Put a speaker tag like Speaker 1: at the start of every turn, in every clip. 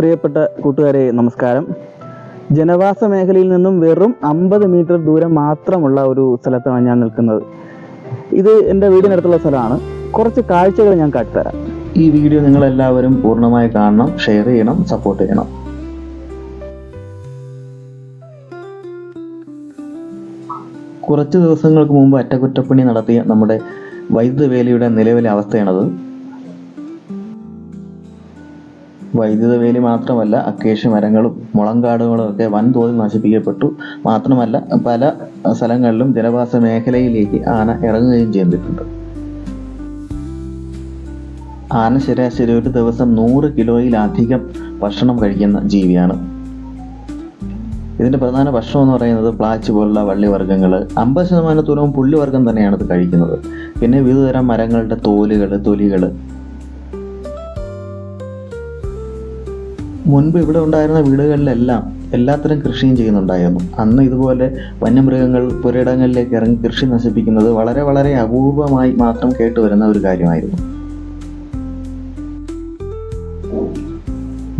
Speaker 1: പ്രിയപ്പെട്ട കൂട്ടുകാരെ നമസ്കാരം. ജനവാസ മേഖലയിൽ നിന്നും വെറും അമ്പത് മീറ്റർ ദൂരം മാത്രമുള്ള ഒരു സ്ഥലത്താണ് ഞാൻ നിൽക്കുന്നത്. ഇത് എന്റെ വീടിനടുത്തുള്ള സ്ഥലമാണ്. കുറച്ച് കാഴ്ചകൾ ഞാൻ കാട്ടിത്തരാം.
Speaker 2: ഈ വീഡിയോ നിങ്ങൾ എല്ലാവരും പൂർണമായി കാണണം ഷെയർ ചെയ്യണം സപ്പോർട്ട് ചെയ്യണം. കുറച്ച് ദിവസങ്ങൾക്ക് മുമ്പ് അറ്റകുറ്റപ്പണി നടത്തിയ നമ്മുടെ വൈദ്യുത വേലിയുടെ നിലവിലെ അവസ്ഥയാണത്. വൈദ്യുത വേലി മാത്രമല്ല അക്കേഷ്യ മരങ്ങളും മുളങ്കാടുകളും ഒക്കെ വൻതോതിൽ നശിപ്പിക്കപ്പെട്ടു. മാത്രമല്ല പല സ്ഥലങ്ങളിലും ജനവാസ മേഖലയിലേക്ക് ആന ഇറങ്ങുകയും ചെയ്തിട്ടുണ്ട്. ആന ശരാശരി ഒരു ദിവസം നൂറ് കിലോയിലധികം ഭക്ഷണം കഴിക്കുന്ന ജീവിയാണ്. ഇതിന്റെ പ്രധാന ഭക്ഷണം എന്ന് പറയുന്നത് പ്ലാച്ച് പോലുള്ള വള്ളിവർഗങ്ങൾ അമ്പത് ശതമാനത്തോളം പുള്ളിവർഗം തന്നെയാണ് ഇത് കഴിക്കുന്നത്. പിന്നെ വിവിധതരം മരങ്ങളുടെ തോലുകൾ തൊലികൾ മുൻപ് ഇവിടെ ഉണ്ടായിരുന്ന വീടുകളിലെല്ലാം എല്ലാത്തരം കൃഷിയും ചെയ്യുന്നുണ്ടായിരുന്നു. അന്ന് ഇതുപോലെ വന്യമൃഗങ്ങൾ പുരയിടങ്ങളിലേക്ക് ഇറങ്ങി കൃഷി നശിപ്പിക്കുന്നത് വളരെ വളരെ അപൂർവമായി മാത്രം കേട്ടുവരുന്ന ഒരു കാര്യമായിരുന്നു.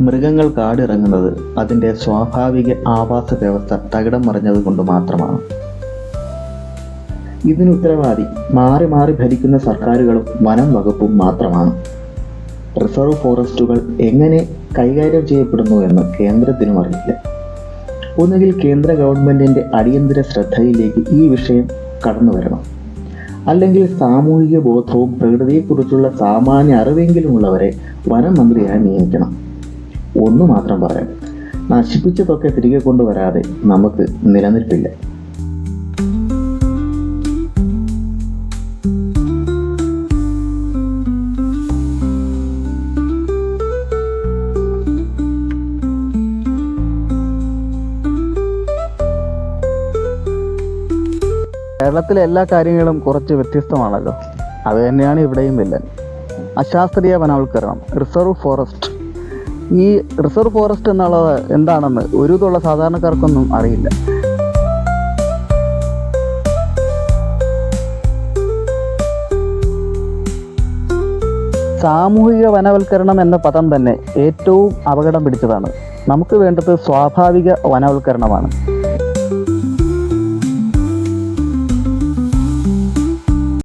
Speaker 2: മൃഗങ്ങൾ കാടിറങ്ങുന്നത് അതിന്റെ സ്വാഭാവിക ആവാസ വ്യവസ്ഥ തകിടം മറിഞ്ഞത് കൊണ്ട് മാത്രമാണ്. ഇതിന് ഉത്തരവാദി മാറി മാറി ഭരിക്കുന്ന സർക്കാരുകളും വനം വകുപ്പും മാത്രമാണ്. റിസർവ് ഫോറസ്റ്റുകൾ എങ്ങനെ കൈകാര്യം ചെയ്യപ്പെടുന്നു എന്ന് കേന്ദ്രത്തിനും അറിയില്ല. ഒന്നുകിൽ കേന്ദ്ര ഗവൺമെന്റിന്റെ അടിയന്തര ശ്രദ്ധയിലേക്ക് ഈ വിഷയം കടന്നു വരണം. അല്ലെങ്കിൽ സാമൂഹിക ബോധവും പ്രകൃതിയെക്കുറിച്ചുള്ള സാമാന്യ അറിവെങ്കിലും ഉള്ളവരെ വനം മന്ത്രിയായി നിയമിക്കണം. ഒന്നു മാത്രം പറയാം. നശിപ്പിച്ചതൊക്കെ തിരികെ കൊണ്ടുവരാതെ നമുക്ക് നിലനിൽപ്പില്ല.
Speaker 1: കേരളത്തിലെ എല്ലാ കാര്യങ്ങളും കുറച്ച് വ്യത്യസ്തമാണല്ലോ. അത് തന്നെയാണ് ഇവിടെയും വില്ലൻ. അശാസ്ത്രീയ വനവൽക്കരണം റിസർവ് ഫോറസ്റ്റ്. ഈ റിസർവ് ഫോറസ്റ്റ് എന്നുള്ളത് എന്താണെന്ന് ഒരു തുള്ള സാധാരണക്കാർക്കൊന്നും അറിയില്ല. സാമൂഹിക വനവൽക്കരണം എന്ന പദം തന്നെ ഏറ്റവും അപകടം പിടിച്ചതാണ്. നമുക്ക് വേണ്ടത് സ്വാഭാവിക വനവൽക്കരണമാണ്.